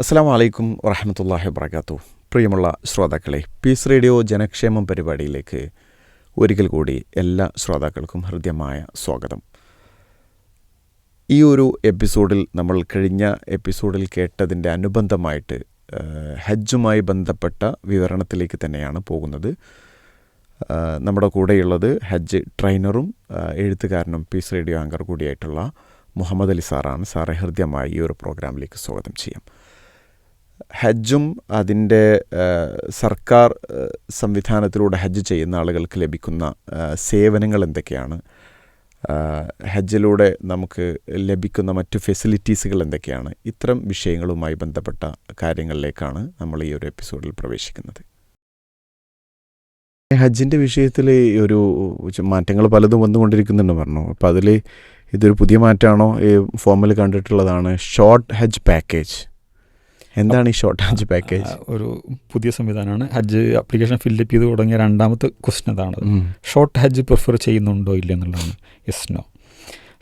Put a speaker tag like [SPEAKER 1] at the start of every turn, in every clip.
[SPEAKER 1] അസ്സാം വലൈക്കും വറഹമത്തല്ലാഹി വർക്കാത്തു പ്രിയമുള്ള ശ്രോതാക്കളെ പീസ് റേഡിയോ ജനക്ഷേമം പരിപാടിയിലേക്ക് ഒരിക്കൽ കൂടി എല്ലാ ശ്രോതാക്കൾക്കും ഹൃദ്യമായ സ്വാഗതം. ഈ ഒരു എപ്പിസോഡിൽ നമ്മൾ കഴിഞ്ഞ എപ്പിസോഡിൽ കേട്ടതിന്റെ അനുബന്ധമായിട്ട് ഹജ്ജുമായി ബന്ധപ്പെട്ട വിവരണത്തിലേക്ക് തന്നെയാണ് പോകുന്നത്. നമ്മുടെ കൂടെയുള്ളത് ഹജ്ജ് ട്രെയിനറും എഴുത്തുകാരനും പീസ് റേഡിയോ ആങ്കർ കൂടിയായിട്ടുള്ള മുഹമ്മദ് അലി സാറാണ്. സാറെ ഹൃദ്യമായി ഈ ഒരു പ്രോഗ്രാമിലേക്ക് സ്വാഗതം ചെയ്യാം. ഹജ്ജും അതിന്റെ സർക്കാർ സംവിധാനത്തിലൂടെ ഹജ്ജ് ചെയ്യുന്ന ആളുകൾക്ക് ലഭിക്കുന്ന സേവനങ്ങൾ എന്തൊക്കെയാണ്? ഹജ്ജിലൂടെ നമുക്ക് ലഭിക്കുന്ന മറ്റു ഫെസിലിറ്റീസുകൾ എന്തൊക്കെയാണ്? ഇത്തരം വിഷയങ്ങളുമായി ബന്ധപ്പെട്ട കാര്യങ്ങളിലേക്കാണ് നമ്മൾ ഈ ഒരു എപ്പിസോഡിൽ പ്രവേശിക്കുന്നത്. ഹജ്ജിന്റെ വിഷയത്തിൽ ഒരു മാറ്റങ്ങൾ പലതും വന്നുകൊണ്ടിരിക്കുന്നുണ്ട് പറഞ്ഞു. അപ്പോൾ അതിൽ ഇതൊരു പുതിയ മാറ്റമാണോ? ഈ ഫോമിൽ കണ്ടിട്ടുള്ളതാണ് ഷോർട്ട് ഹജ്ജ് പാക്കേജ്. എന്താണ് ഈ ഷോർട്ട് ഹജ്ജ് പാക്കേജ്
[SPEAKER 2] ഒരു പുതിയ സംവിധാനമാണ്. ഹജ്ജ് അപ്ലിക്കേഷൻ ഫില്ലപ്പ് ചെയ്ത് തുടങ്ങിയ രണ്ടാമത്തെ ക്വസ്റ്റൻ അതാണ് ഷോർട്ട് ഹജ്ജ് പ്രിഫർ ചെയ്യുന്നുണ്ടോ ഇല്ല എന്നുള്ളതാണ് യെസ് നോ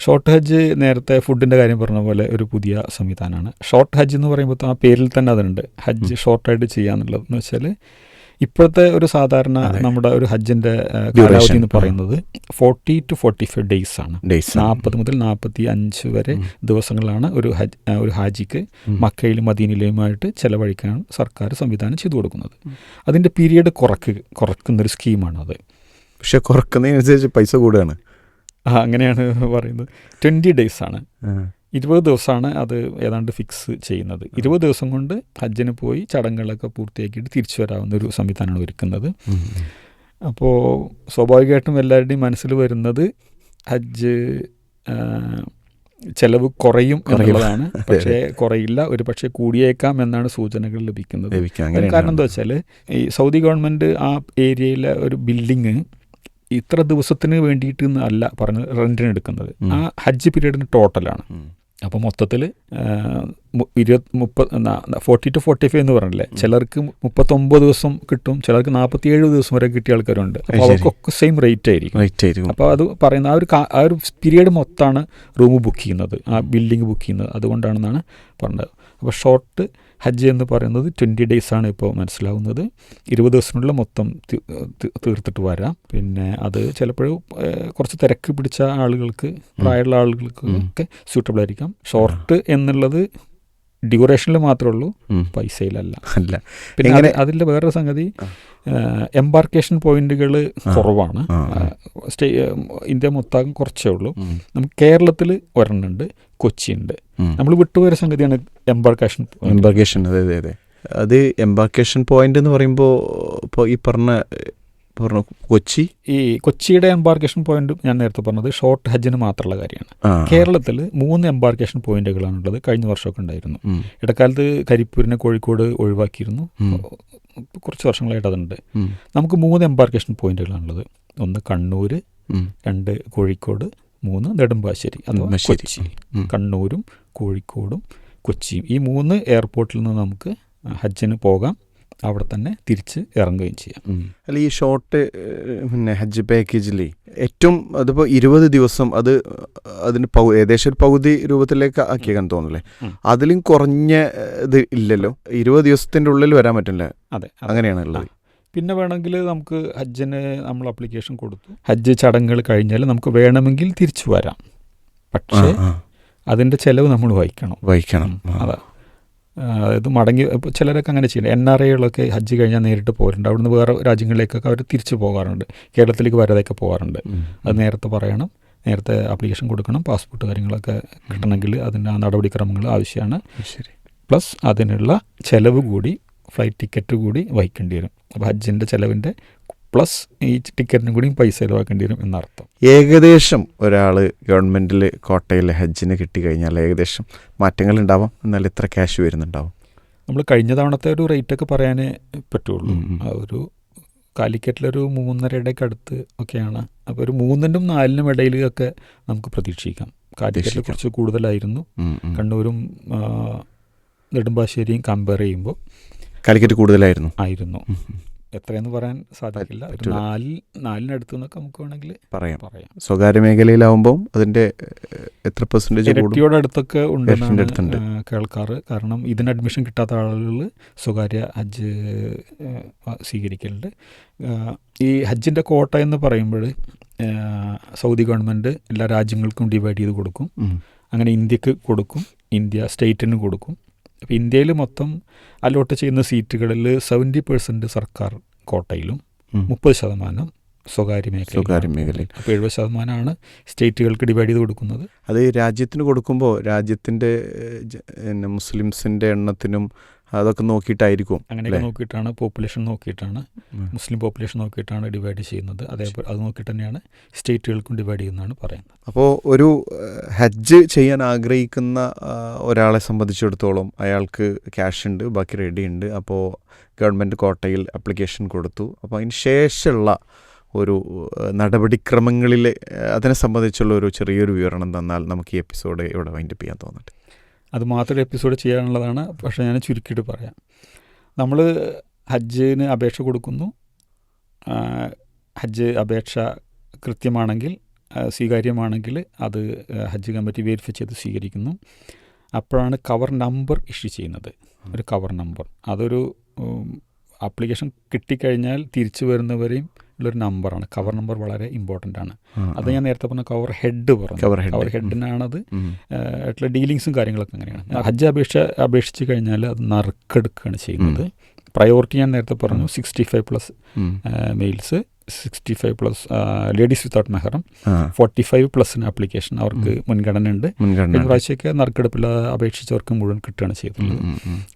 [SPEAKER 2] ഷോർട്ട് ഹജ്ജ് നേരത്തെ ഫുഡിന്റെ കാര്യം പറഞ്ഞ പോലെ ഒരു പുതിയ സംവിധാനമാണ്. ഷോർട്ട് ഹജ്ജ് എന്ന് പറയുമ്പോൾ ആ പേരിൽ തന്നെ അതുണ്ട് ഹജ്ജ് ഷോർട്ടായിട്ട് ചെയ്യാന്നുള്ളത് എന്ന് വെച്ചാൽ ഇപ്പോഴത്തെ ഒരു സാധാരണ നമ്മുടെ ഒരു
[SPEAKER 1] ഹജ്ജിന്റെ.
[SPEAKER 2] കാലാവധി എന്ന് പറയുന്നത് forty to forty five days ആണ്. നാൽപ്പത് മുതൽ നാൽപ്പത്തി അഞ്ച് വരെ ദിവസങ്ങളാണ് ഒരു ഹജ്ജ് ഒരു ഹാജിക്ക്. മക്കയിലും മദീനയിലുമായിട്ട് ചെലവഴിക്കാൻ സർക്കാർ സംവിധാനം ചെയ്തു കൊടുക്കുന്നത്. അതിന്റെ പീരിയഡ് കുറക്ക് കുറക്കുന്നൊരു സ്കീമാണത്
[SPEAKER 1] പക്ഷെ കുറക്കുന്നതിനനുസരിച്ച് പൈസ കൂടുകയാണ്.
[SPEAKER 2] ആ, അങ്ങനെയാണ് പറയുന്നത്. ട്വന്റി ഡേയ്സ് ആണ്. ഇരുപത് ദിവസമാണ് അത് ഏതാണ്ട് ഫിക്സ് ചെയ്യുന്നത്. ഇരുപത് ദിവസം കൊണ്ട് ഹജ്ജിന് പോയി ചടങ്ങുകളൊക്കെ പൂർത്തിയാക്കിയിട്ട് തിരിച്ചു വരാവുന്ന ഒരു സംവിധാനമാണ് ഒരുക്കുന്നത്. അപ്പോൾ സ്വാഭാവികമായിട്ടും എല്ലാവരുടെയും മനസ്സിൽ വരുന്നത് ഹജ്ജ് ചെലവ് കുറയും. എന്നുള്ളതാണ്. പക്ഷേ കുറയില്ല ഒരു പക്ഷേ കൂടിയേക്കാം എന്നാണ് സൂചനകൾ ലഭിക്കുന്നത്. കാരണം എന്താ വെച്ചാൽ ഈ സൗദി ഗവൺമെന്റ് ആ ഏരിയയിലെ ഒരു ബിൽഡിങ് ഇത്ര ദിവസത്തിന് വേണ്ടിയിട്ട് അല്ല പറഞ്ഞ് റെന്റിന് എടുക്കുന്നത് ആ ഹജ്ജ് പീരീഡിന് ടോട്ടലാണ് അപ്പോൾ മൊത്തത്തിൽ ഇരുപത് മുപ്പത് ഫോർട്ടി ടു ഫോർട്ടി ഫൈവ് എന്ന് പറഞ്ഞില്ലേ? ചിലർക്ക് മുപ്പത്തൊമ്പത് ദിവസം കിട്ടും ചിലർക്ക് നാൽപ്പത്തിയേഴ് ദിവസം വരെ കിട്ടിയ ആൾക്കാരുണ്ട്. അപ്പോൾ അവർക്കൊക്കെ സെയിം റേറ്റ് ആയിരിക്കും.
[SPEAKER 1] റേറ്റ് ആയിരിക്കും.
[SPEAKER 2] അപ്പോൾ അത് പറയുന്ന ആ ഒരു ആ ഒരു പീരീഡ് മൊത്തമാണ് റൂം ബുക്ക് ചെയ്യുന്നത് ആ ബിൽഡിംഗ് ബുക്ക് ചെയ്യുന്നത്. അതുകൊണ്ടാണെന്നാണ് പറഞ്ഞത്. അപ്പോൾ ഷോർട്ട് ഹജ്ജ് എന്ന് പറയുന്നത് ട്വന്റി ഡേയ്സ് ആണ് ഇപ്പോൾ മനസ്സിലാവുന്നത്. ഇരുപത് ദിവസത്തിനുള്ള മൊത്തം തീർത്തിട്ട് വരാം. പിന്നെ അത് ചിലപ്പോഴും കുറച്ച് തിരക്ക് പിടിച്ച ആളുകൾക്ക് പ്രായമുള്ള ആളുകൾക്ക് ഒക്കെ സ്യൂട്ടബിൾ ആയിരിക്കാം. ഷോർട്ട് എന്നുള്ളത് ഡ്യൂറേഷനിൽ മാത്രമേ ഉള്ളൂ. പൈസയിലല്ല.
[SPEAKER 1] അല്ല.
[SPEAKER 2] പിന്നെ അതിന്റെ വേറൊരു സംഗതി എംബാർക്കേഷൻ പോയിന്റുകൾ കുറവാണ്. സ്റ്റേ ഇന്ത്യ മൊത്തം കുറച്ചേ ഉള്ളൂ. നമുക്ക് കേരളത്തിൽ ഒരെണ്ണുണ്ട്. കൊച്ചിയുണ്ട്. നമ്മൾ വിട്ടുപോയ സംഗതിയാണ് എംബാർക്കേഷൻ
[SPEAKER 1] എംബാർക്കേഷൻ അതെ അതെ അതെ. അത് എംബാർക്കേഷൻ പോയിന്റ് എന്ന് പറയുമ്പോൾ ഇപ്പോൾ ഈ പറഞ്ഞ പറഞ്ഞു കൊച്ചി?
[SPEAKER 2] ഈ കൊച്ചിയുടെ എംബാർക്കേഷൻ പോയിന്റ് ഞാൻ നേരത്തെ പറഞ്ഞത് ഷോർട്ട് ഹജ്ജിന് മാത്രമുള്ള കാര്യമാണ്. കേരളത്തിൽ മൂന്ന് എംബാർക്കേഷൻ പോയിന്റുകളാണുള്ളത് കഴിഞ്ഞ വർഷമൊക്കെ ഉണ്ടായിരുന്നു. ഇടക്കാലത്ത് കരിപ്പൂരിനെ കോഴിക്കോട് ഒഴിവാക്കിയിരുന്നു. കുറച്ച് വർഷങ്ങളായിട്ട് അതുണ്ട്. നമുക്ക് മൂന്ന് എംബാർക്കേഷൻ പോയിന്റുകളാണുള്ളത് ഒന്ന് കണ്ണൂർ രണ്ട് കോഴിക്കോട് മൂന്ന് നെടുമ്പാശ്ശേരി അഥവാ. കൊച്ചി. കണ്ണൂരും കോഴിക്കോടും കൊച്ചിയും. ഈ മൂന്ന് എയർപോർട്ടിൽ നിന്ന് നമുക്ക് ഹജ്ജിന് പോകാം. അവിടെ തന്നെ തിരിച്ച് ഇറങ്ങുകയും ചെയ്യാം.
[SPEAKER 1] അല്ല ഈ ഷോർട്ട് പിന്നെ ഹജ്ജ് പാക്കേജിൽ ഏറ്റവും അതിപ്പോൾ ഇരുപത് ദിവസം അത് അതിന് പൗ ഏകദേശം ഒരു പകുതി രൂപത്തിലേക്ക് ആക്കിയേക്കാൻ തോന്നുന്നില്ലേ അതിലും കുറഞ്ഞ ഇത് ഇല്ലല്ലോ. ഇരുപത് ദിവസത്തിന്റെ ഉള്ളിൽ വരാൻ പറ്റില്ല.
[SPEAKER 2] അതെ അതെ.
[SPEAKER 1] അങ്ങനെയാണ് ഉള്ളത്
[SPEAKER 2] പിന്നെ വേണമെങ്കിൽ നമുക്ക് ഹജ്ജിന് നമ്മൾ അപ്ലിക്കേഷൻ കൊടുത്തു. ഹജ്ജ് ചടങ്ങുകൾ കഴിഞ്ഞാൽ നമുക്ക് വേണമെങ്കിൽ തിരിച്ചു വരാം. പക്ഷേ. അതിന്റെ ചിലവ് നമ്മൾ വഹിക്കണം.
[SPEAKER 1] വഹിക്കണം.
[SPEAKER 2] അതാ. അതായത് മടങ്ങി ഇപ്പോൾ ചിലരൊക്കെ അങ്ങനെ ചെയ്യുന്നത് എൻ ആർ ഐകളൊക്കെ ഹജ്ജ് കഴിഞ്ഞാൽ നേരിട്ട് പോരുന്നുണ്ട് അവിടുന്ന് വേറെ രാജ്യങ്ങളിലേക്കൊക്കെ അവർ തിരിച്ചു പോകാറുണ്ട്. കേരളത്തിലേക്ക് വരാതെയൊക്കെ പോകാറുണ്ട്. അത് നേരത്തെ പറയണം. നേരത്തെ അപ്ലിക്കേഷൻ കൊടുക്കണം. പാസ്പോർട്ട് കാര്യങ്ങളൊക്കെ കിട്ടണമെങ്കിൽ അതിന്റെ ആ നടപടിക്രമങ്ങൾ ആവശ്യമാണ്.
[SPEAKER 1] ശരി.
[SPEAKER 2] പ്ലസ് അതിനുള്ള ചിലവ് കൂടി ഫ്ലൈറ്റ് ടിക്കറ്റ് കൂടി വഹിക്കേണ്ടി വരും. അപ്പോൾ ഹജ്ജിന്റെ ചിലവിന്റെ പ്ലസ് ഈ ടിക്കറ്റിനും കൂടി പൈസ ചിലവാക്കേണ്ടി വരും എന്നർത്ഥം.
[SPEAKER 1] ഏകദേശം ഒരാൾ ഗവൺമെന്റിൽ കോട്ടയിൽ ഹജ്ജിന് കിട്ടിക്കഴിഞ്ഞാൽ ഏകദേശം മാറ്റങ്ങൾ ഉണ്ടാവാം എന്നാൽ ഇത്ര ക്യാഷ് വരുന്നുണ്ടാവും.
[SPEAKER 2] നമ്മൾ കഴിഞ്ഞ തവണത്തെ ഒരു റേറ്റൊക്കെ പറയാനേ പറ്റുള്ളൂ. ഒരു കാലിക്കറ്റിലൊരു മൂന്നരയുടെയൊക്കെ അടുത്ത് ഒക്കെയാണ്. അപ്പോൾ ഒരു മൂന്നിനും നാലിനും ഇടയിൽ ഒക്കെ നമുക്ക് പ്രതീക്ഷിക്കാം. കാലിക്കറ്റിൽ കുറച്ച് കൂടുതലായിരുന്നു. കണ്ണൂരും നെടുമ്പാശ്ശേരിയും കമ്പയർ ചെയ്യുമ്പോൾ
[SPEAKER 1] കാലിക്കറ്റ് കൂടുതലായിരുന്നു.
[SPEAKER 2] ആയിരുന്നു. എത്രയെന്ന് പറയാൻ സാധിക്കില്ല. നാലിൽ നാലിനടുത്ത് നിന്നൊക്കെ നമുക്ക് വേണമെങ്കിൽ
[SPEAKER 1] പറയാം.
[SPEAKER 2] പറയാം.
[SPEAKER 1] സ്വകാര്യ മേഖലയിലാവുമ്പോൾ അതിന്റെ എത്ര പെർസെന്റേജ്
[SPEAKER 2] ഇരട്ടിയോട് അടുത്തൊക്കെ ഉണ്ടെന്നാണ്
[SPEAKER 1] ഇരട്ടിയുടെ അടുത്തുണ്ട്.
[SPEAKER 2] ആ, കേൾക്കാറ്. കാരണം ഇതിന് അഡ്മിഷൻ കിട്ടാത്ത ആളുകൾ സ്വകാര്യ ഹജ്ജ് സ്വീകരിക്കലുണ്ട്. ഈ ഹജ്ജിന്റെ കോട്ട എന്ന് പറയുമ്പോൾ സൗദി ഗവൺമെന്റ് എല്ലാ രാജ്യങ്ങൾക്കും ഡിവൈഡ് ചെയ്ത് കൊടുക്കും. അങ്ങനെ ഇന്ത്യയ്ക്ക് കൊടുക്കും. ഇന്ത്യ സ്റ്റേറ്റിന് കൊടുക്കും. അപ്പോൾ ഇന്ത്യയിൽ മൊത്തം അലോട്ട് ചെയ്യുന്ന സീറ്റുകളിൽ സെവന്റി പെർസെന്റ് സർക്കാർ കോട്ടയിലും. മുപ്പത് ശതമാനം സ്വകാര്യ മേഖല
[SPEAKER 1] സ്വകാര്യ മേഖലയിൽ.
[SPEAKER 2] അപ്പോൾ എഴുപത് ശതമാനമാണ് സ്റ്റേറ്റുകൾക്ക് ഡിവൈഡ് ചെയ്ത് കൊടുക്കുന്നത്
[SPEAKER 1] അത് രാജ്യത്തിന് കൊടുക്കുമ്പോൾ രാജ്യത്തിന്റെ മുസ്ലിംസിന്റെ എണ്ണത്തിനും അതൊക്കെ നോക്കിയിട്ടായിരിക്കും
[SPEAKER 2] അങ്ങനെയൊക്കെ നോക്കിയിട്ടാണ് പോപ്പുലേഷൻ നോക്കിയിട്ടാണ് മുസ്ലിം പോപ്പുലേഷൻ നോക്കിയിട്ടാണ് ഡിവൈഡ് ചെയ്യുന്നത്. അതേപോലെ അത് നോക്കിയിട്ട് തന്നെയാണ് സ്റ്റേറ്റുകൾക്കും ഡിവൈഡ് ചെയ്യുന്നതാണ് പറയുന്നത്.
[SPEAKER 1] അപ്പോൾ ഒരു ഹജ്ജ് ചെയ്യാൻ ആഗ്രഹിക്കുന്ന ഒരാളെ സംബന്ധിച്ചിടത്തോളം അയാൾക്ക് ക്യാഷ് ഉണ്ട് ബാക്കി റെഡി ഉണ്ട്. അപ്പോൾ ഗവൺമെന്റ് കോട്ടയിൽ അപ്ലിക്കേഷൻ കൊടുത്തു. അപ്പോൾ അതിന് ശേഷമുള്ള ഒരു നടപടിക്രമങ്ങളിൽ അതിനെ സംബന്ധിച്ചുള്ള ഒരു ചെറിയൊരു വിവരണം തന്നാൽ നമുക്ക് ഈ എപ്പിസോഡ് ഇവിടെ വൈൻഡപ്പ് ചെയ്യാൻ തോന്നുന്നുണ്ട്
[SPEAKER 2] അത് മാത്രം എപ്പിസോഡ് ചെയ്യാനുള്ളതാണ്. പക്ഷേ ഞാൻ ചുരുക്കിയിട്ട് പറയാം. നമ്മൾ ഹജ്ജിന് അപേക്ഷ കൊടുക്കുന്നു. ഹജ്ജ് അപേക്ഷ കൃത്യമാണെങ്കിൽ സ്വീകാര്യമാണെങ്കിൽ അത് ഹജ്ജ് കമ്മിറ്റി വെരിഫൈ ചെയ്ത് സ്വീകരിക്കുന്നു. അപ്പോഴാണ് കവർ നമ്പർ ഇഷ്യൂ ചെയ്യുന്നത്. ഒരു കവർ നമ്പർ അതൊരു ആപ്ലിക്കേഷൻ കിട്ടിക്കഴിഞ്ഞാൽ തിരിച്ചു വരുന്നവരെയും ഉള്ളൊരു നമ്പറാണ്. കവർ നമ്പർ വളരെ ഇമ്പോർട്ടന്റ് ആണ്. അത് ഞാൻ നേരത്തെ പറഞ്ഞ കവർ ഹെഡ് പറഞ്ഞു.
[SPEAKER 1] കവർ ഹെഡ്
[SPEAKER 2] കവർ ഹെഡിനാണത്. ആയിട്ടുള്ള ഡീലിങ്സും കാര്യങ്ങളൊക്കെ അങ്ങനെയാണ്. ഹജ്ജ് അപേക്ഷ അപേക്ഷിച്ച് കഴിഞ്ഞാൽ അത് നറുക്കെടുക്കുകയാണ് ചെയ്യുന്നത്. പ്രയോറിറ്റി ഞാൻ നേരത്തെ പറഞ്ഞു sixty five plus. Males sixty five plus ladies without മെഹറം forty five പ്ലസിന് ആപ്ലിക്കേഷൻ അവർക്ക് മുൻഗണന ഉണ്ട്. പ്രാവശ്യമൊക്കെ നറുക്കെടുപ്പിൽ അപേക്ഷിച്ചവർക്ക് മുഴുവൻ കിട്ടുകയാണ് ചെയ്തിട്ടുള്ളത്.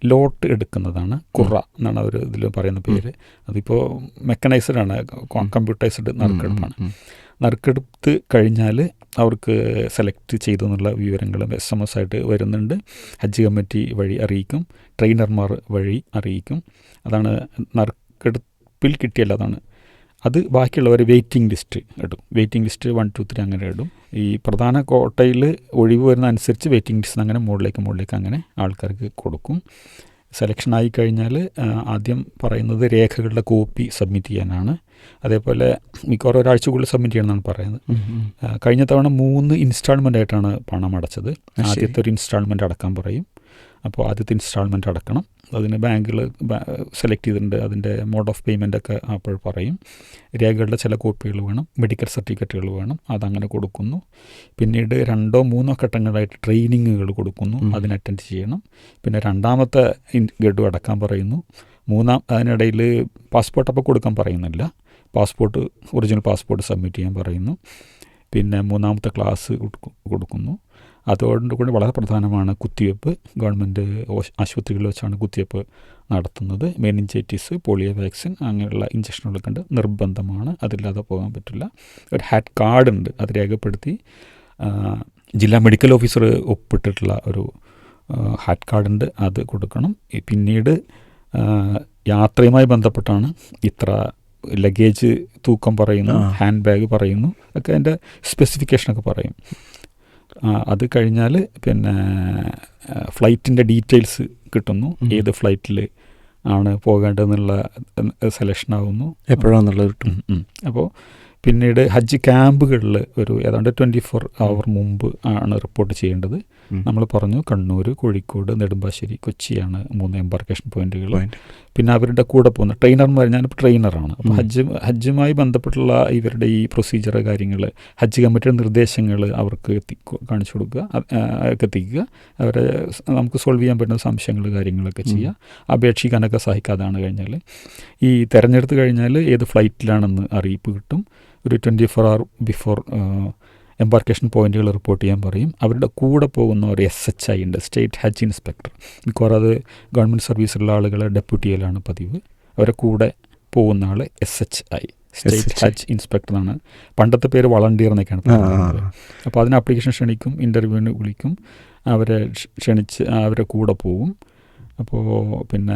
[SPEAKER 2] ലോട്ട് എടുക്കുന്നതാണ്. കുറ എന്നാണ് അവർ ഇതിൽ പറയുന്ന പേര്. അതിപ്പോൾ മെക്കനൈസ്ഡ് ആണ്. കമ്പ്യൂട്ടറൈസ്ഡ് നറുക്കെടുപ്പാണ്. നറുക്കെടുത്ത് കഴിഞ്ഞാൽ അവർക്ക് സെലക്ട് ചെയ്തു എന്നുള്ള വിവരങ്ങളും എസ് എം എസ് ആയിട്ട് വരുന്നുണ്ട്. ഹജ്ജ് കമ്മിറ്റി വഴി അറിയിക്കും. ട്രെയിനർമാർ വഴി അറിയിക്കും. അതാണ് നറുക്കെടുപ്പിൽ കിട്ടിയല്ല അതാണ് അത് ബാക്കിയുള്ളവർ വെയിറ്റിംഗ് ലിസ്റ്റ് ഇടും. Waiting list one two three അങ്ങനെ ഇടും. ഈ പ്രധാന കോട്ടയിൽ ഒഴിവ് വരുന്ന അനുസരിച്ച് വെയിറ്റിംഗ് ലിസ്റ്റ് അങ്ങനെ മുകളിലേക്ക് മുകളിലേക്ക് അങ്ങനെ ആൾക്കാർക്ക് കൊടുക്കും. സെലക്ഷൻ ആയി കഴിഞ്ഞാൽ ആദ്യം പറയുന്നത് രേഖകളുടെ കോപ്പി സബ്മിറ്റ് ചെയ്യാനാണ്. അതേപോലെ മിക്കവാറും ഒരാഴ്ചക്കുള്ളിൽ സബ്മിറ്റ് ചെയ്യണമെന്നാണ് പറയുന്നത്. കഴിഞ്ഞ തവണ മൂന്ന് ഇൻസ്റ്റാൾമെന്റ് ആയിട്ടാണ് പണം അടച്ചത്. ആദ്യത്തെ ഒരു ഇൻസ്റ്റാൾമെന്റ് അടക്കാൻ പറയും. അപ്പോൾ ആദ്യത്തെ ഇൻസ്റ്റാൾമെന്റ് അടക്കണം. അതിന് ബാങ്കിൽ സെലക്ട് ചെയ്തിട്ടുണ്ട്. അതിന്റെ മോഡ് ഓഫ് പേയ്മെന്റ് ഒക്കെ അപ്പോൾ പറയും. രേഖകളുടെ ചില കോപ്പികൾ വേണം. മെഡിക്കൽ സർട്ടിഫിക്കറ്റുകൾ വേണം. അതങ്ങനെ കൊടുക്കുന്നു. പിന്നീട് രണ്ടോ മൂന്നോ ഘട്ടങ്ങളായിട്ട് ട്രെയിനിങ്ങുകൾ കൊടുക്കുന്നു. അതിന് അറ്റൻഡ് ചെയ്യണം. പിന്നെ രണ്ടാമത്തെ ഇൻ- ഗഡു അടക്കാൻ പറയുന്നു. മൂന്നാം അതിനിടയിൽ പാസ്പോർട്ട് അപ്പോൾ കൊടുക്കാൻ പറയുന്നില്ല. പാസ്പോർട്ട് ഒറിജിനൽ പാസ്പോർട്ട് സബ്മിറ്റ് ചെയ്യാൻ പറയുന്നു. പിന്നെ മൂന്നാമത്തെ ക്ലാസ് കൊടുക്കു- കൊടുക്കുന്നു. അതുകൊണ്ട് കൂടി വളരെ പ്രധാനമാണ് കുത്തിവെപ്പ്. ഗവൺമെന്റ് ആശുപത്രികളിൽ വെച്ചാണ് കുത്തിവെപ്പ് നടത്തുന്നത്. മെനിഞ്ചൈറ്റിസ് പോളിയോ വാക്സിൻ അങ്ങനെയുള്ള ഇഞ്ചക്ഷനുകളൊക്കെ ഉണ്ട് നിർബന്ധമാണ്. അതില്ലാതെ പോകാൻ പറ്റില്ല. ഒരു ഹാറ്റ് കാർഡ് ഉണ്ട്. അത് രേഖപ്പെടുത്തി ജില്ലാ മെഡിക്കൽ ഓഫീസർ ഒപ്പിട്ടിട്ടുള്ള ഒരു ഹാറ്റ് കാർഡ് ഉണ്ട്. അത് കൊടുക്കണം. പിന്നീട് യാത്രയുമായി ബന്ധപ്പെട്ടാണ് ഇത്ര ലഗേജ് തൂക്കം പറയുന്നു ഹാൻഡ് ബാഗ് പറയുന്നു ഒക്കെ അതിന്റെ സ്പെസിഫിക്കേഷനൊക്കെ പറയും. അത് കഴിഞ്ഞാൽ പിന്നെ ഫ്ലൈറ്റിന്റെ ഡീറ്റെയിൽസ് കിട്ടുന്നു. ഏത് ഫ്ലൈറ്റിൽ ആണ് പോകേണ്ടതെന്നുള്ള സെലക്ഷൻ ആവുന്നു.
[SPEAKER 1] എപ്പോഴാണെന്നുള്ളത് കിട്ടും.
[SPEAKER 2] അപ്പോൾ പിന്നീട് ഹജ്ജ് ക്യാമ്പുകളിൽ ഒരു ഏതാണ്ട് ട്വന്റി ഫോർ അവർ മുമ്പ് ആണ് റിപ്പോർട്ട് ചെയ്യേണ്ടത്. നമ്മൾ പറഞ്ഞു കണ്ണൂർ കോഴിക്കോട് നെടുമ്പാശ്ശേരി കൊച്ചിയാണ് മൂന്ന് എംബാർക്കേഷൻ പോയിന്റുകൾ. പിന്നെ അവരുടെ കൂടെ പോകുന്ന ട്രെയിനർമാർ ഞാനിപ്പോൾ ട്രെയിനറാണ് അപ്പോൾ. ഹജ്ജ് ഹജ്ജുമായി ബന്ധപ്പെട്ടുള്ള ഇവരുടെ ഈ പ്രൊസീജിയർ കാര്യങ്ങൾ ഹജ്ജ് കമ്മിറ്റിയുടെ നിർദ്ദേശങ്ങൾ അവർക്ക് എത്തി കാണിച്ചു കൊടുക്കുക എത്തിക്കുക. അവരെ നമുക്ക് സോൾവ് ചെയ്യാൻ പറ്റുന്ന സംശയങ്ങൾ കാര്യങ്ങളൊക്കെ. ചെയ്യുക. അപേക്ഷിക്കാനൊക്കെ സഹായിക്കാതാണ് കഴിഞ്ഞാൽ. ഈ തിരഞ്ഞെടുത്ത് കഴിഞ്ഞാൽ ഏത് ഫ്ലൈറ്റിലാണെന്ന് അറിയിപ്പ് കിട്ടും. ഒരു twenty four hour before embarkation പോയിന്റുകൾ റിപ്പോർട്ട് ചെയ്യാൻ പറയും. അവരുടെ കൂടെ പോകുന്ന ഒരു എസ് എച്ച് ഐ ഉണ്ട് സ്റ്റേറ്റ് ഹജ്ജ് ഇൻസ്പെക്ടർ മിക്കവാറും അത് ഗവൺമെന്റ് സർവീസിലുള്ള ആളുകൾ ഡെപ്യൂട്ടിയിലാണ് പതിവ്. അവരെ കൂടെ പോകുന്ന ആൾ S H I state. Hajj inspector എന്നാണ് പണ്ടത്തെ പേര് വളണ്ടിയർ എന്നൊക്കെയാണ്. അപ്പോൾ അതിന് അപ്ലിക്കേഷൻ ക്ഷണിക്കും ഇന്റർവ്യൂവിന് വിളിക്കും. അവരെ ക്ഷ- ക്ഷണിച്ച് അവരെ കൂടെ പോവും അപ്പോൾ പിന്നെ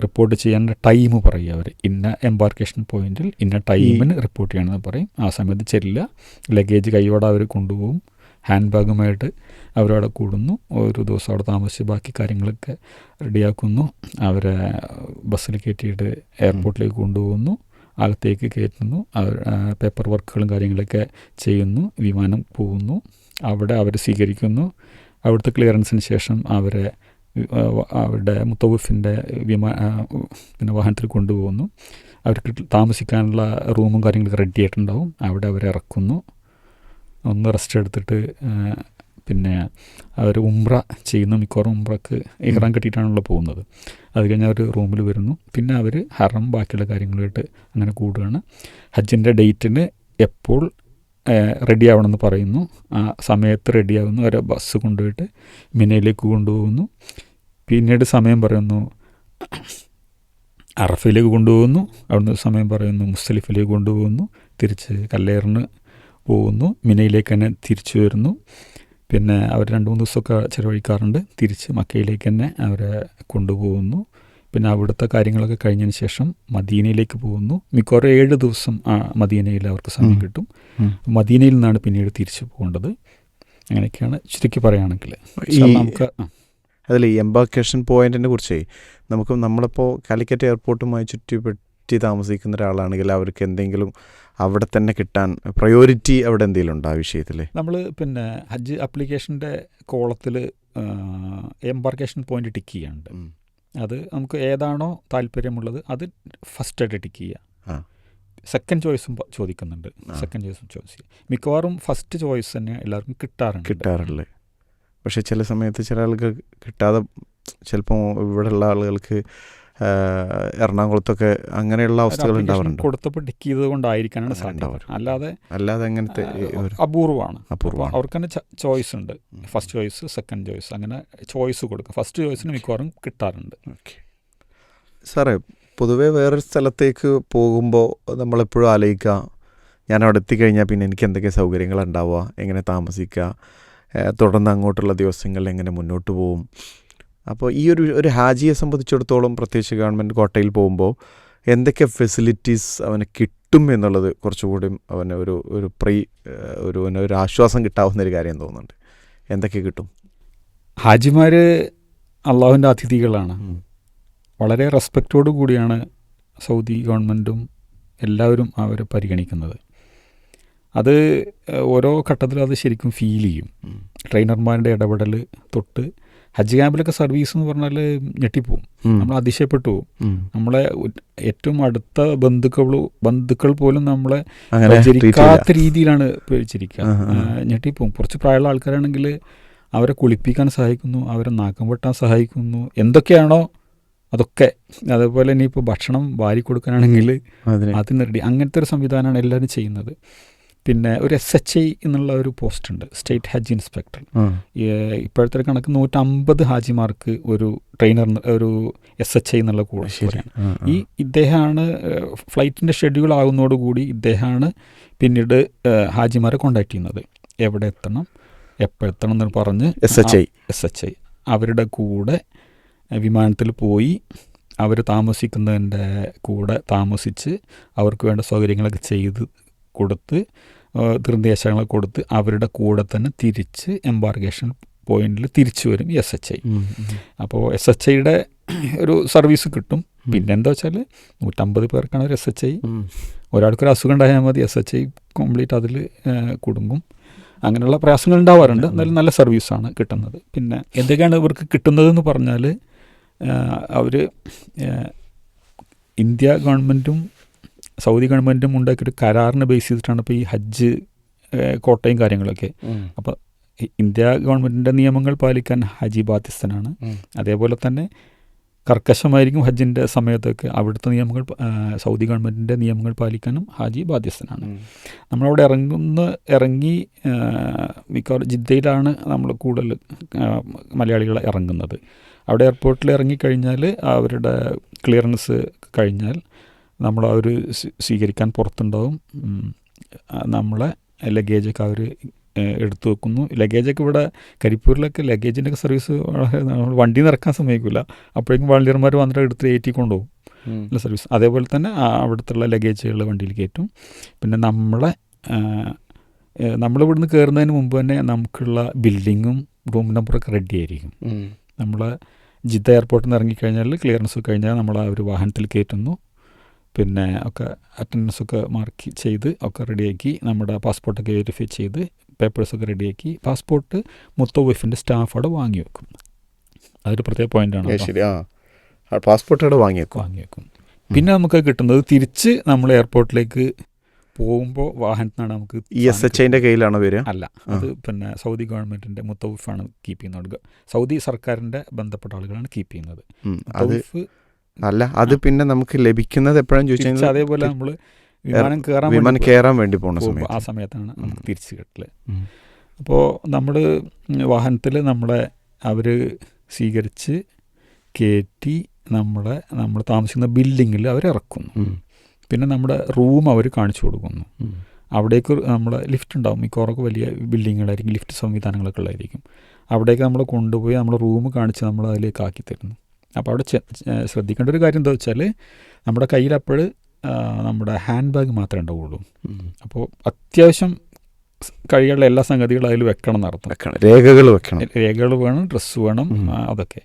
[SPEAKER 2] റിപ്പോർട്ട് ചെയ്യേണ്ട ടൈം പറയും അവർ ഇന്ന എംബാർക്കേഷൻ പോയിന്റിൽ ഇന്ന ടൈമിന് റിപ്പോർട്ട് ചെയ്യണമെന്ന് പറയും. ആ സമയത്ത് ചെല്ലുക. ലഗേജ് കൈയോടെ അവർ കൊണ്ടുപോകും. ഹാൻഡ് ബാഗുമായിട്ട് അവരവിടെ കൂടുന്നു. ഒരു ദിവസം അവിടെ താമസിച്ച് ബാക്കി കാര്യങ്ങളൊക്കെ റെഡിയാക്കുന്നു അവരെ ബസ്സിൽ കയറ്റിയിട്ട് എയർപോർട്ടിലേക്ക് കൊണ്ടുപോകുന്നു. അകത്തേക്ക് കയറ്റുന്നു. അവർ പേപ്പർ വർക്കുകളും കാര്യങ്ങളൊക്കെ ചെയ്യുന്നു. വിമാനം പോകുന്നു. അവിടെ അവർ സ്വീകരിക്കുന്നു. അവിടുത്തെ ക്ലിയറൻസിന് ശേഷം അവരെ അവരുടെ മുത്തവഫിന്റെ വിമാ പിന്നെ വാഹനത്തിൽ കൊണ്ടുപോകുന്നു. അവർക്ക് താമസിക്കാനുള്ള റൂമും കാര്യങ്ങളൊക്കെ റെഡി ആയിട്ടുണ്ടാവും. അവിടെ അവരെ ഇറക്കുന്നു. ഒന്ന് റെസ്റ്റ് എടുത്തിട്ട് പിന്നെ അവർ ഉംറ ചെയ്യുന്നു. മിക്കവാറും ഉംറക്ക് ഇഹ്റാൻ കെട്ടിയിട്ടാണല്ലോ പോകുന്നത്. അത് കഴിഞ്ഞ് അവർ റൂമിൽ വരുന്നു. പിന്നെ അവർ ഹറം ബാക്കിയുള്ള കാര്യങ്ങളായിട്ട് അങ്ങനെ കൂടുകയാണ്. ഹജ്ജിന്റെ ഡേറ്റിന് എപ്പോൾ റെഡി ആവണമെന്ന് പറയുന്നു. ആ സമയത്ത് റെഡിയാകുന്നു അവരെ ബസ് കൊണ്ടുപോയിട്ട് മിനയിലേക്ക് കൊണ്ടുപോകുന്നു. പിന്നീട് സമയം പറയുന്നു അറഫയിലേക്ക് കൊണ്ടുപോകുന്നു. അവിടുന്ന് സമയം പറയുന്നു മുസ്തലിഫിലേക്ക് കൊണ്ടുപോകുന്നു. തിരിച്ച് കല്ലേറിന് പോകുന്നു. മിനയിലേക്ക് തന്നെ തിരിച്ചു വരുന്നു. പിന്നെ അവർ രണ്ട് മൂന്ന് ദിവസമൊക്കെ ചിലവഴിക്കാറുണ്ട്. തിരിച്ച് മക്കയിലേക്ക് തന്നെ അവരെ കൊണ്ടുപോകുന്നു. പിന്നെ അവിടുത്തെ കാര്യങ്ങളൊക്കെ കഴിഞ്ഞതിന് ശേഷം മദീനയിലേക്ക് പോകുന്നു. മിക്കവാറും ഏഴ് ദിവസം ആ മദീനയിൽ അവർക്ക് സമയം കിട്ടും. മദീനയിൽ നിന്നാണ് പിന്നീട് തിരിച്ചു പോകേണ്ടത്. അങ്ങനെയൊക്കെയാണ് ചുരുക്കി പറയുകയാണെങ്കിൽ നമുക്ക്
[SPEAKER 1] അതിൽ ഈ എംബാക്കേഷൻ പോയിന്റിനെ കുറിച്ച് നമുക്ക് നമ്മളിപ്പോൾ കാലിക്കറ്റ് എയർപോർട്ടുമായി ചുറ്റിപ്പറ്റി താമസിക്കുന്ന ഒരാളാണെങ്കിൽ അവർക്ക് എന്തെങ്കിലും അവിടെ തന്നെ കിട്ടാൻ പ്രയോറിറ്റി അവിടെ എന്തെങ്കിലും ഉണ്ടോ ആ വിഷയത്തിൽ
[SPEAKER 2] നമ്മൾ പിന്നെ ഹജ്ജ് ആപ്ലിക്കേഷന്റെ കോളത്തിൽ എംബാർക്കേഷൻ പോയിന്റ് ടിക്ക് ചെയ്യാനുണ്ട്. അത് നമുക്ക് ഏതാണോ താല്പര്യമുള്ളത് അത് ഫസ്റ്റ് ആയിട്ട്
[SPEAKER 1] ടിക്ക്.
[SPEAKER 2] ചെയ്യുക. സെക്കൻഡ് ചോയ്സും ചോദിക്കുന്നുണ്ട്. സെക്കൻഡ് ചോയ്സും ചോയ്സ് ചെയ്യുക. മിക്കവാറും ഫസ്റ്റ് ചോയ്സ് തന്നെ എല്ലാവർക്കും കിട്ടാറുണ്ട്.
[SPEAKER 1] കിട്ടാറുണ്ട് പക്ഷേ ചില സമയത്ത് ചില ആൾക്ക് കിട്ടാതെ ചിലപ്പോൾ ഇവിടെയുള്ള ആളുകൾക്ക് എറണാകുളത്തൊക്കെ അങ്ങനെയുള്ള അവസ്ഥകൾ ഉണ്ടാവാറുണ്ട്.
[SPEAKER 2] കൊടുത്തപ്പോൾ ടിക്ക് ചെയ്തത് കൊണ്ടായിരിക്കാനാണ് സാധ്യത. അല്ലാതെ
[SPEAKER 1] അല്ലാതെ അങ്ങനത്തെ
[SPEAKER 2] അപൂർവമാണ്.
[SPEAKER 1] അപൂർവമാണ്.
[SPEAKER 2] അവർക്ക് തന്നെ ചോയ്സ് ഉണ്ട്. ഫസ്റ്റ് ചോയ്സ് സെക്കൻഡ് ചോയ്സ് അങ്ങനെ ചോയ്സ് കൊടുക്കും. ഫസ്റ്റ് ചോയ്സിന് മിക്കവാറും കിട്ടാറുണ്ട്.
[SPEAKER 1] ഓക്കെ. സാറേ പൊതുവേ വേറൊരു സ്ഥലത്തേക്ക് പോകുമ്പോൾ നമ്മളെപ്പോഴും ആലോചിക്കുക ഞാൻ അവിടെ എത്തിക്കഴിഞ്ഞാൽ പിന്നെ എനിക്ക് എന്തൊക്കെ സൗകര്യങ്ങൾ ഉണ്ടാവുക എങ്ങനെ താമസിക്കുക തുടർന്ന് അങ്ങോട്ടുള്ള ദിവസങ്ങളിൽ എങ്ങനെ മുന്നോട്ട് പോകും അപ്പോൾ ഈ ഒരു ഒരു ഹാജിയെ സംബന്ധിച്ചിടത്തോളം പ്രത്യേകിച്ച് ഗവൺമെന്റ് കോട്ടയിൽ പോകുമ്പോൾ എന്തൊക്കെ ഫെസിലിറ്റീസ് അവന് കിട്ടും എന്നുള്ളത് കുറച്ചുകൂടി അവന് ഒരു ഒരു പ്രീ ഒരു ഒരു ആശ്വാസം കിട്ടാവുന്ന ഒരു കാര്യം തോന്നുന്നുണ്ട്. എന്തൊക്കെ കിട്ടും?
[SPEAKER 2] ഹാജിമാർ അള്ളാഹുവിന്റെ അതിഥികളാണ്. വളരെ റെസ്പെക്റ്റോടു കൂടിയാണ് സൗദി ഗവൺമെന്റും എല്ലാവരും അവരെ പരിഗണിക്കുന്നത്. അത് ഓരോ ഘട്ടത്തിലും അത് ശരിക്കും ഫീൽ ചെയ്യും. ട്രെയിനർമാരുടെ ഇടപെടൽ തൊട്ട് ഹജ്ജ് ക്യാമ്പിലൊക്കെ സർവീസ് എന്ന് പറഞ്ഞാൽ ഞെട്ടിപ്പോവും. നമ്മൾ അതിശയപ്പെട്ടു പോകും നമ്മളെ ഏറ്റവും അടുത്ത ബന്ധുക്കൾ ബന്ധുക്കൾ പോലും നമ്മളെ പരിചരിക്കാത്ത രീതിയിലാണ് പരിചരിക്കുക.
[SPEAKER 1] ആഹ്.
[SPEAKER 2] ഞെട്ടിപ്പോവും. കുറച്ച് പ്രായമുള്ള ആൾക്കാരാണെങ്കിൽ അവരെ കുളിപ്പിക്കാൻ സഹായിക്കുന്നു അവരെ നാക്കം വെട്ടാൻ സഹായിക്കുന്നു. എന്തൊക്കെയാണോ അതൊക്കെ. അതേപോലെ ഇനിയിപ്പോൾ ഭക്ഷണം വാരി കൊടുക്കാനാണെങ്കിൽ
[SPEAKER 1] അതിന്.
[SPEAKER 2] അതിന് റെഡി അങ്ങനത്തെ ഒരു സംവിധാനമാണ് എല്ലാവരും ചെയ്യുന്നത്. പിന്നെ ഒരു എസ് എച്ച് ഐ എന്നുള്ള ഒരു പോസ്റ്റ് ഉണ്ട്. സ്റ്റേറ്റ് ഹജ്ജ് ഇൻസ്പെക്ടർ ഇപ്പോഴത്തെ കണക്ക് നൂറ്റമ്പത് ഹാജിമാർക്ക് ഒരു ട്രെയിനർ ഒരു എസ് എച്ച് ഐ എന്നുള്ള കൂടെ. ഈ ഇദ്ദേഹമാണ് ഫ്ലൈറ്റിന്റെ ഷെഡ്യൂൾ ആകുന്നതോടുകൂടി ഇദ്ദേഹമാണ് പിന്നീട് ഹാജിമാരെ കോണ്ടാക്ട് ചെയ്യുന്നത്. എവിടെ എത്തണം എപ്പോഴെത്തണം എന്ന് പറഞ്ഞ്
[SPEAKER 1] S H I
[SPEAKER 2] S H I അവരുടെ കൂടെ വിമാനത്തിൽ പോയി അവർ താമസിക്കുന്നതിന്റെ കൂടെ താമസിച്ച് അവർക്ക് വേണ്ട സൗകര്യങ്ങളൊക്കെ ചെയ്ത് കൊടുത്ത് നിർദ്ദേശങ്ങൾ കൊടുത്ത് അവരുടെ കൂടെ തന്നെ തിരിച്ച് എംബാർഗേഷൻ പോയിന്റിൽ തിരിച്ചു വരും എസ് എച്ച് ഐ അപ്പോൾ എസ് എച്ച് ഐയുടെ ഒരു സർവീസ് കിട്ടും. പിന്നെ എന്താ വെച്ചാൽ നൂറ്റമ്പത് പേർക്കാണ് ഒരു എസ് എച്ച് ഐ ഒരാൾക്കൊരു അസുഖം ഉണ്ടായാൽ മതി എസ് എച്ച് ഐ കംപ്ലീറ്റ് അതിൽ കുടുങ്ങും. അങ്ങനെയുള്ള പ്രയാസങ്ങൾ ഉണ്ടാവാറുണ്ട്. എന്നാലും നല്ല സർവീസാണ് കിട്ടുന്നത്. പിന്നെ എന്തൊക്കെയാണ് ഇവർക്ക് കിട്ടുന്നതെന്ന് പറഞ്ഞാൽ അവർ ഇന്ത്യ ഗവൺമെന്റും സൗദി ഗവൺമെന്റും ഉണ്ടാക്കിയൊരു കരാറിന് ബേസ് ചെയ്തിട്ടാണ് ഇപ്പോൾ ഈ ഹജ്ജ് കോട്ടയും കാര്യങ്ങളൊക്കെ. അപ്പോൾ ഇന്ത്യ ഗവൺമെന്റിന്റെ നിയമങ്ങൾ പാലിക്കാൻ ഹജി ബാധ്യസ്ഥനാണ്. അതേപോലെ തന്നെ കർക്കശമായിരിക്കും ഹജ്ജിന്റെ സമയത്തൊക്കെ അവിടുത്തെ നിയമങ്ങൾ സൗദി ഗവൺമെന്റിന്റെ നിയമങ്ങൾ പാലിക്കാനും ഹാജി ബാധ്യസ്ഥനാണ്. നമ്മളവിടെ ഇറങ്ങുന്ന ഇറങ്ങി മിക്കവാറും ജിദ്ദയിലാണ് നമ്മൾ കൂടുതൽ മലയാളികൾ ഇറങ്ങുന്നത്. അവിടെ എയർപോർട്ടിൽ ഇറങ്ങിക്കഴിഞ്ഞാൽ അവരുടെ ക്ലിയറൻസ് കഴിഞ്ഞാൽ നമ്മൾ അവർ സ്വീകരിക്കാൻ പുറത്തുണ്ടാവും. നമ്മളെ ലഗേജൊക്കെ അവർ എടുത്തു വെക്കുന്നു. ലഗേജൊക്കെ ഇവിടെ കരിപ്പൂരിലൊക്കെ ലഗേജിന്റെ ഒക്കെ സർവീസ് നമ്മൾ വണ്ടി നിറക്കാൻ സമ്മതിക്കില്ല അപ്പോഴേക്കും വളണ്ടിയർമാർ വന്നിട്ട് എടുത്ത് ഏറ്റി കൊണ്ടുപോകും. നല്ല സർവീസ്. അതേപോലെ തന്നെ ആ അവിടുത്തെ ലഗേജുകൾ വണ്ടിയിൽ കയറ്റും. പിന്നെ നമ്മളെ നമ്മൾ ഇവിടുന്ന് നമ്മളിവിടുന്ന് കയറുന്നതിന് മുമ്പ് തന്നെ നമുക്കുള്ള ബിൽഡിങ്ങും റൂം നമ്പറൊക്കെ റെഡി ആയിരിക്കും. നമ്മൾ ജിദ്ദ എയർപോർട്ടിൽ നിന്ന് ഇറങ്ങിക്കഴിഞ്ഞാൽ ക്ലിയറൻസ് കഴിഞ്ഞാൽ നമ്മൾ ആ ഒരു വാഹനത്തിൽ കയറ്റുന്നു. പിന്നെ ഒക്കെ അറ്റൻഡൻസ് ഒക്കെ മാർക്ക് ചെയ്ത് ഒക്കെ റെഡിയാക്കി നമ്മുടെ പാസ്പോർട്ടൊക്കെ വെരിഫൈ ചെയ്ത് പേപ്പേഴ്സൊക്കെ റെഡിയാക്കി പാസ്പോർട്ട് മുത്തവൈഫിന്റെ സ്റ്റാഫ് അവിടെ വാങ്ങി വെക്കും. അതൊരു പ്രത്യേക പോയിന്റാണ്
[SPEAKER 1] ശരി ആ. പാസ്പോർട്ട് അവിടെ വാങ്ങിയേക്കും
[SPEAKER 2] വാങ്ങി വെക്കും. പിന്നെ നമുക്ക് കിട്ടുന്നത് തിരിച്ച് നമ്മൾ എയർപോർട്ടിലേക്ക് പോകുമ്പോൾ വാഹനത്തിനാണ് നമുക്ക്
[SPEAKER 1] ഇ എസ് എച്ച് ഐന്റെ കയ്യിലാണ് വരിക?
[SPEAKER 2] അല്ല അത് പിന്നെ സൗദി ഗവൺമെന്റിന്റെ മുത്തൗഫാണ് കീപ്പ് ചെയ്യുന്നത് സൗദി സർക്കാരിന്റെ ബന്ധപ്പെട്ട ആളുകളാണ് കീപ്പ് ചെയ്യുന്നത്.
[SPEAKER 1] അല്ല അത് പിന്നെ നമുക്ക് ലഭിക്കുന്നത്
[SPEAKER 2] എപ്പോഴും
[SPEAKER 1] ചോദിച്ചാൽ
[SPEAKER 2] അതേപോലെ നമ്മൾ വിമാനം കയറാൻ
[SPEAKER 1] വിമാനം കയറാൻ വേണ്ടി പോകുന്ന
[SPEAKER 2] സമയത്ത്. ആ സമയത്താണ് നമുക്ക് തിരിച്ചു
[SPEAKER 1] കിട്ടൽ.
[SPEAKER 2] അപ്പോൾ നമ്മൾ വാഹനത്തിൽ നമ്മളെ അവർ സ്വീകരിച്ച് കയറ്റി നമ്മളെ നമ്മൾ താമസിക്കുന്ന ബിൽഡിങ്ങിൽ അവർ ഇറക്കുന്നു. പിന്നെ നമ്മുടെ റൂം അവർ കാണിച്ചു കൊടുക്കുന്നു. അവിടേക്ക് നമ്മൾ ലിഫ്റ്റ് ഉണ്ടാവും. മിക്കവാറൊക്കെ വലിയ ബിൽഡിങ്ങുകളായിരിക്കും ലിഫ്റ്റ് സംവിധാനങ്ങളൊക്കെ ഉള്ളതായിരിക്കും. അവിടേക്ക് നമ്മൾ കൊണ്ടുപോയി നമ്മൾ റൂം കാണിച്ച് നമ്മൾ അതിലേക്ക് ആക്കി തരുന്നു. അപ്പോൾ അവിടെ ശ്രദ്ധിക്കേണ്ട ഒരു കാര്യം എന്താ വെച്ചാൽ നമ്മുടെ കയ്യിൽ അപ്പോൾ നമ്മുടെ ഹാൻഡ് ബാഗ് മാത്രമേ ഉണ്ടാവുള്ളൂ. അപ്പോൾ അത്യാവശ്യം കഴിയുള്ള എല്ലാ സംഗതികളും അതിൽ വെക്കണം എന്നർത്ഥം
[SPEAKER 1] വെക്കണം. രേഖകൾ വെക്കണം.
[SPEAKER 2] രേഖകൾ വേണം ഡ്രസ്സ് വേണം അതൊക്കെ.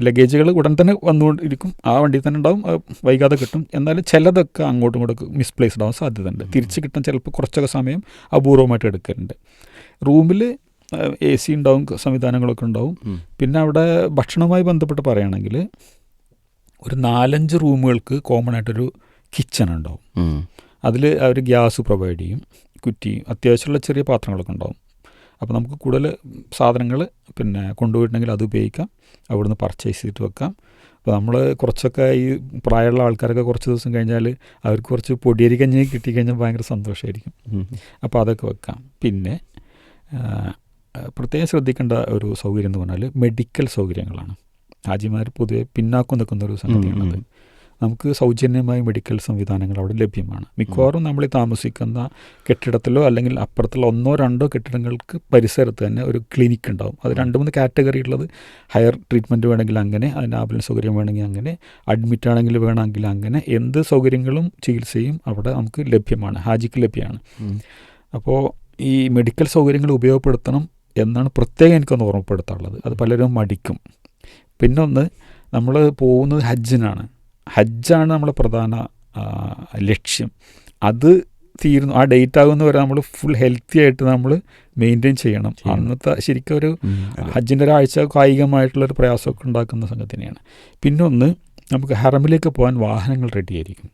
[SPEAKER 2] ലഗേജുകൾ ഉടൻ തന്നെ വന്നുകൊണ്ടിരിക്കും. ആ വണ്ടിയിൽ തന്നെ ഉണ്ടാവും വൈകാതെ കിട്ടും. എന്നാലും ചിലതൊക്കെ അങ്ങോട്ടും ഇങ്ങോട്ടും മിസ്പ്ലേസ്ഡ് ആവാൻ സാധ്യതയുണ്ട്. തിരിച്ച് കിട്ടാൻ ചിലപ്പോൾ കുറച്ചൊക്കെ സമയം അപൂർവമായിട്ട് എടുക്കലുണ്ട്. റൂമിൽ എ സി ഉണ്ടാവും സംവിധാനങ്ങളൊക്കെ ഉണ്ടാവും. പിന്നെ അവിടെ ഭക്ഷണവുമായി ബന്ധപ്പെട്ട് പറയുകയാണെങ്കിൽ ഒരു നാലഞ്ച് റൂമുകൾക്ക് കോമൺ ആയിട്ടൊരു കിച്ചൺ ഉണ്ടാവും. അതിൽ അവർ ഗ്യാസ് പ്രൊവൈഡ് ചെയ്യും കുറ്റി അത്യാവശ്യമുള്ള ചെറിയ പാത്രങ്ങളൊക്കെ ഉണ്ടാവും. അപ്പോൾ നമുക്ക് കൂടുതൽ സാധനങ്ങൾ പിന്നെ കൊണ്ടുപോയിട്ടുണ്ടെങ്കിൽ അത് ഉപയോഗിക്കാം അവിടുന്ന് പർച്ചേസ് ചെയ്തിട്ട് വെക്കാം. അപ്പോൾ നമ്മൾ കുറച്ചൊക്കെ ഈ പ്രായമുള്ള ആൾക്കാരൊക്കെ കുറച്ച് ദിവസം കഴിഞ്ഞാൽ അവർക്ക് കുറച്ച് പൊടിയരി കഞ്ഞി കിട്ടിക്കഴിഞ്ഞാൽ ഭയങ്കര സന്തോഷമായിരിക്കും. അപ്പോൾ അതൊക്കെ വെക്കാം. പിന്നെ പ്രത്യേകം ശ്രദ്ധിക്കേണ്ട ഒരു സൗകര്യം എന്ന് പറഞ്ഞാൽ മെഡിക്കൽ സൗകര്യങ്ങളാണ്. ഹാജിമാർ പൊതുവെ പിന്നാക്കം നിൽക്കുന്ന ഒരു സംഗതിയാണത്. നമുക്ക് സൗജന്യമായ മെഡിക്കൽ സംവിധാനങ്ങൾ അവിടെ ലഭ്യമാണ്. മിക്കവാറും നമ്മൾ ഈ താമസിക്കുന്ന കെട്ടിടത്തിലോ അല്ലെങ്കിൽ അപ്പുറത്തുള്ള ഒന്നോ രണ്ടോ കെട്ടിടങ്ങൾക്ക് പരിസരത്ത് തന്നെ ഒരു ക്ലിനിക്ക് ഉണ്ടാവും. അത് രണ്ട് മൂന്ന് കാറ്റഗറി ഉള്ളത്. ഹയർ ട്രീറ്റ്മെന്റ് വേണമെങ്കിൽ അങ്ങനെ അതിന് ആംബുലൻസ് സൗകര്യം വേണമെങ്കിൽ അങ്ങനെ അഡ്മിറ്റ് ആണെങ്കിൽ വേണമെങ്കിൽ അങ്ങനെ എന്ത് സൗകര്യങ്ങളും ചികിത്സയും അവിടെ നമുക്ക് ലഭ്യമാണ് ഹാജിക്ക് ലഭ്യമാണ്. അപ്പോൾ ഈ മെഡിക്കൽ സൗകര്യങ്ങൾ ഉപയോഗപ്പെടുത്തണം എന്നാണ് പ്രത്യേകം എനിക്കൊന്ന് ഓർമ്മപ്പെടുത്താനുള്ളത് അത് പലരും മടിക്കും. പിന്നൊന്ന് നമ്മൾ പോകുന്നത് ഹജ്ജിനാണ്. ഹജ്ജാണ് നമ്മളെ പ്രധാന ലക്ഷ്യം. അത് തീരുന്നു ആ ഡേറ്റ് ആകുന്ന വരെ നമ്മൾ ഫുൾ ഹെൽത്തി ആയിട്ട് നമ്മൾ മെയിന്റെയിൻ ചെയ്യണം. അന്നത്തെ ശരിക്കും ഒരു. ഹജ്ജിന്റെ ഒരാഴ്ച കായികമായിട്ടുള്ളൊരു പ്രയാസമൊക്കെ ഉണ്ടാക്കുന്ന സംഗതി തന്നെയാണ്. പിന്നൊന്ന് നമുക്ക് ഹറമിലേക്ക് പോകാൻ വാഹനങ്ങൾ
[SPEAKER 1] റെഡിയായിരിക്കും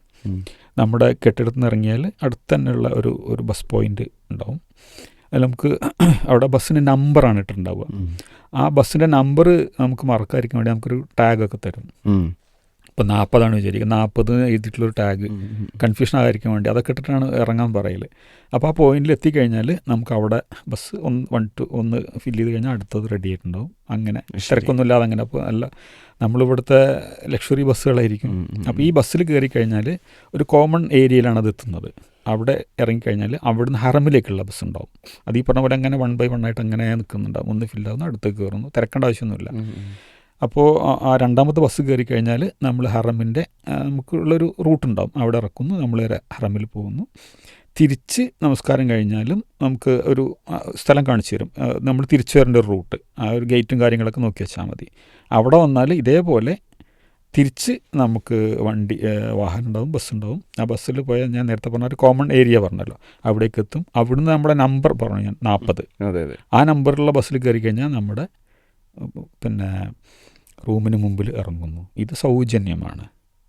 [SPEAKER 2] നമ്മുടെ കെട്ടിടത്തിൽ നിന്ന് ഇറങ്ങിയാൽ അടുത്തന്നെയുള്ള ഒരു ഒരു ബസ് പോയിന്റ് ഉണ്ടാവും. നമുക്ക് അവിടെ ബസ്സിന് നമ്പറാണ് ഇട്ടിട്ടുണ്ടാവുക. ആ ബസ്സിന്റെ നമ്പർ നമുക്ക് മറക്കാതിരിക്കാൻ വേണ്ടി നമുക്കൊരു ടാഗൊക്കെ തരും. ഇപ്പം നാൽപ്പതാണ് വിചാരിക്കുക. നാൽപ്പത് എഴുതിയിട്ടുള്ളൊരു ടാഗ്. കൺഫ്യൂഷൻ ആകാതിരിക്കാൻ വേണ്ടി അതൊക്കെ ഇട്ടിട്ടാണ് ഇറങ്ങാൻ പറയൽ അപ്പോൾ ആ പോയിന്റിൽ എത്തിക്കഴിഞ്ഞാൽ നമുക്ക് അവിടെ ബസ് ഒന്ന് വൺ ടു ഒന്ന് ഫില്ല് ചെയ്ത് കഴിഞ്ഞാൽ അടുത്തത് റെഡി ആയിട്ടുണ്ടാവും. അങ്ങനെ
[SPEAKER 1] ശരി.
[SPEAKER 2] തിരക്കൊന്നും ഇല്ലാതെ അങ്ങനെ അപ്പോൾ അല്ല നമ്മളിവിടുത്തെ ലക്ഷറി ബസ്സുകളായിരിക്കും. അപ്പോൾ ഈ ബസ്സിൽ കയറി കഴിഞ്ഞാൽ ഒരു കോമൺ ഏരിയയിലാണ് അത് എത്തുന്നത്. അവിടെ ഇറങ്ങിക്കഴിഞ്ഞാൽ അവിടുന്ന് ഹറമിലേക്കുള്ള ബസ് ഉണ്ടാവും. അത് ഈ പറഞ്ഞ പോലെ അങ്ങനെ വൺ ബൈ വൺ ആയിട്ട് അങ്ങനെ നിൽക്കുന്നുണ്ടാവും. ഒന്ന് ഫില്ലാവുന്നു അടുത്തേക്ക് കയറുന്നു. തിരക്കേണ്ട ആവശ്യമൊന്നുമില്ല. അപ്പോൾ ആ- രണ്ടാമത്തെ ബസ് കയറി കഴിഞ്ഞാൽ നമ്മൾ ഹറമിന്റെ നമുക്കുള്ളൊരു റൂട്ട് ഉണ്ടാവും. അവിടെ ഇറക്കുന്നു നമ്മൾ ഹറമിൽ പോകുന്നു. തിരിച്ച് നമസ്കാരം കഴിഞ്ഞാലും നമുക്ക് ഒരു സ്ഥലം കാണിച്ചു തരും. നമ്മൾ തിരിച്ചു വരേണ്ട ഒരു റൂട്ട് ആ ഒരു ഗേറ്റും കാര്യങ്ങളൊക്കെ നോക്കി വെച്ചാൽ മതി. അവിടെ വന്നാൽ ഇതേപോലെ തിരിച്ച് നമുക്ക് വണ്ടി വാഹനം ഉണ്ടാവും ബസ് ഉണ്ടാവും ആ ബസ്സിൽ പോയാൽ ഞാൻ നേരത്തെ പറഞ്ഞ ഒരു കോമൺ ഏരിയ പറഞ്ഞല്ലോ. അവിടേക്ക് എത്തും. അവിടുന്ന് നമ്മുടെ നമ്പർ പറഞ്ഞു ഞാൻ നാൽപ്പത് ആ നമ്പറിലുള്ള ബസ്സിൽ കയറി കഴിഞ്ഞാൽ നമ്മുടെ പിന്നെ റൂമിന് മുമ്പിൽ ഇറങ്ങുന്നു. ഇത് സൗജന്യമാണ്.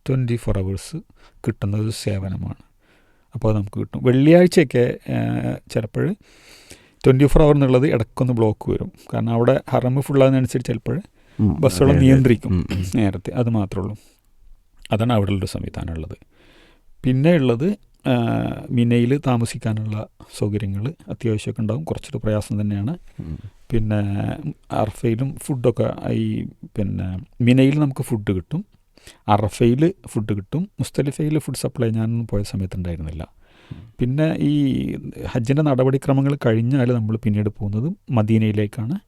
[SPEAKER 2] ട്വന്റി ഫോർ അവേഴ്സ് കിട്ടുന്ന ഒരു സേവനമാണ്. അപ്പോൾ അത് നമുക്ക് കിട്ടും. വെള്ളിയാഴ്ചയൊക്കെ ചിലപ്പോൾ ട്വന്റി ഫോർ അവർ എന്നുള്ളത് ഇടയ്ക്കൊന്ന് ബ്ലോക്ക് വരും. കാരണം അവിടെ ഹറമ് ഫുള്ളാകുന്നതനുസരിച്ച് ചിലപ്പോൾ
[SPEAKER 1] അതെ.
[SPEAKER 2] നിയന്ത്രിക്കും. നേരത്തെ അത് മാത്രമേ ഉള്ളൂ. അതാണ് അവിടെ ഉള്ളൊരു സംവിധാനം ഉള്ളത് പിന്നെ ഉള്ളത് മിനയിൽ താമസിക്കാനുള്ള സൗകര്യങ്ങൾ അത്യാവശ്യമൊക്കെ ഉണ്ടാവും. കുറച്ചൊരു പ്രയാസം തന്നെയാണ്. പിന്നെ അർഫയിലും ഫുഡൊക്കെ ഈ പിന്നെ മിനയിൽ നമുക്ക് ഫുഡ് കിട്ടും. അർഫയിൽ ഫുഡ് കിട്ടും. മുസ്തലിഫയിൽ ഫുഡ് സപ്ലൈ ഞാനൊന്നും പോയ സമയത്ത് ഉണ്ടായിരുന്നില്ല. പിന്നെ ഈ ഹജ്ജിന്റെ നടപടിക്രമങ്ങൾ കഴിഞ്ഞാൽ നമ്മൾ പിന്നീട് പോകുന്നത് മദീനയിലേക്കാണ്.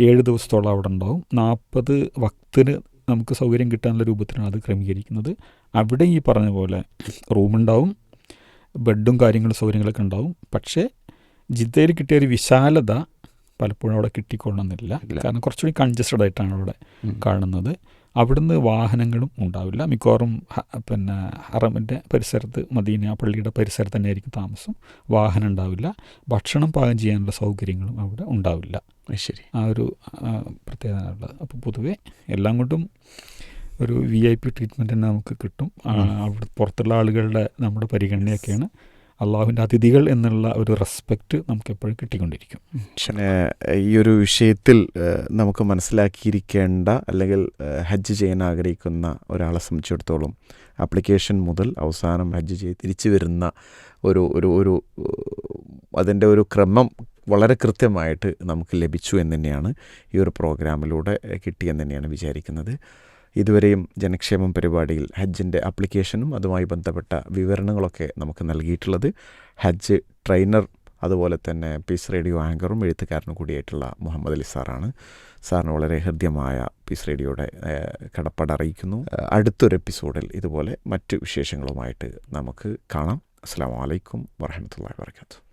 [SPEAKER 2] ഏഴ് ദിവസത്തോളം അവിടെ ഉണ്ടാവും. നാൽപ്പത് വക്തിന് നമുക്ക് സൗകര്യം കിട്ടാനുള്ള രൂപത്തിലാണ് അത് ക്രമീകരിക്കുന്നത്. അവിടെ ഈ പറഞ്ഞ പോലെ റൂമുണ്ടാവും ബെഡും കാര്യങ്ങളും സൗകര്യങ്ങളൊക്കെ ഉണ്ടാവും. പക്ഷേ ജിദ്ദയിൽ കിട്ടിയ ഒരു വിശാലത പലപ്പോഴും അവിടെ
[SPEAKER 1] കിട്ടിക്കൊള്ളണമെന്നില്ല
[SPEAKER 2] കാരണം കുറച്ചുകൂടി കൺജസ്റ്റഡ് ആയിട്ടാണ് അവിടെ കാണുന്നത്. അവിടുന്ന് വാഹനങ്ങളും ഉണ്ടാവില്ല. മിക്കവാറും പിന്നെ ഹറമിന്റെ പരിസരത്ത് മദീന പള്ളിയുടെ പരിസരത്ത് തന്നെ ആയിരിക്കും താമസം. വാഹനം ഉണ്ടാവില്ല. ഭക്ഷണം പാകം ചെയ്യാനുള്ള സൗകര്യങ്ങളും അവിടെ ഉണ്ടാവില്ല.
[SPEAKER 1] ശരി.
[SPEAKER 2] ആ ഒരു പ്രത്യേകത ഉള്ളത് അപ്പോൾ പൊതുവേ എല്ലാം കൊണ്ടും ഒരു വി ഐ പി ട്രീറ്റ്മെന്റ് തന്നെ നമുക്ക് കിട്ടും. അവിടെ പുറത്തുള്ള ആളുകളുടെ നമ്മുടെ പരിഗണനയൊക്കെയാണ്. അള്ളാഹുവിന്റെ അതിഥികൾ എന്നുള്ള ഒരു റെസ്പെക്റ്റ് നമുക്ക് എപ്പോഴും കിട്ടിക്കൊണ്ടിരിക്കും.
[SPEAKER 1] പിന്നെ ഈ ഒരു വിഷയത്തിൽ നമുക്ക് മനസ്സിലാക്കിയിരിക്കേണ്ട അല്ലെങ്കിൽ ഹജ്ജ് ചെയ്യാൻ ആഗ്രഹിക്കുന്ന ഒരാളെ സംബന്ധിച്ചിടത്തോളം ആപ്ലിക്കേഷൻ മുതൽ അവസാനം ഹജ്ജ് ചെയ്ത് തിരിച്ചു വരുന്ന ഒരു ഒരു ഒരു അതിന്റെ ഒരു ക്രമം വളരെ കൃത്യമായിട്ട് നമുക്ക് ലഭിച്ചു എന്ന് തന്നെയാണ് ഈ ഒരു പ്രോഗ്രാമിലൂടെ കിട്ടിയെന്ന് തന്നെയാണ് വിചാരിക്കുന്നത്. ഇതുവരെയും ജനക്ഷേമം പരിപാടിയിൽ ഹജ്ജിന്റെ അപ്ലിക്കേഷനും അതുമായി ബന്ധപ്പെട്ട വിവരണങ്ങളൊക്കെ നമുക്ക് നൽകിയിട്ടുള്ളത് ഹജ്ജ് ട്രെയിനർ അതുപോലെ തന്നെ പീസ് റേഡിയോ ആങ്കറും എഴുത്തുകാരനും കൂടിയായിട്ടുള്ള മുഹമ്മദ് അലി സാറാണ്. സാറിന് വളരെ ഹൃദ്യമായ പീസ് റേഡിയോയുടെ കടപ്പാട് അറിയിക്കുന്നു. അടുത്തൊരു എപ്പിസോഡിൽ ഇതുപോലെ മറ്റ് വിശേഷങ്ങളുമായിട്ട് നമുക്ക് കാണാം. അസ്സാം വലൈക്കും വാഹമത്തല്ലാ വാബർക്കാത്തു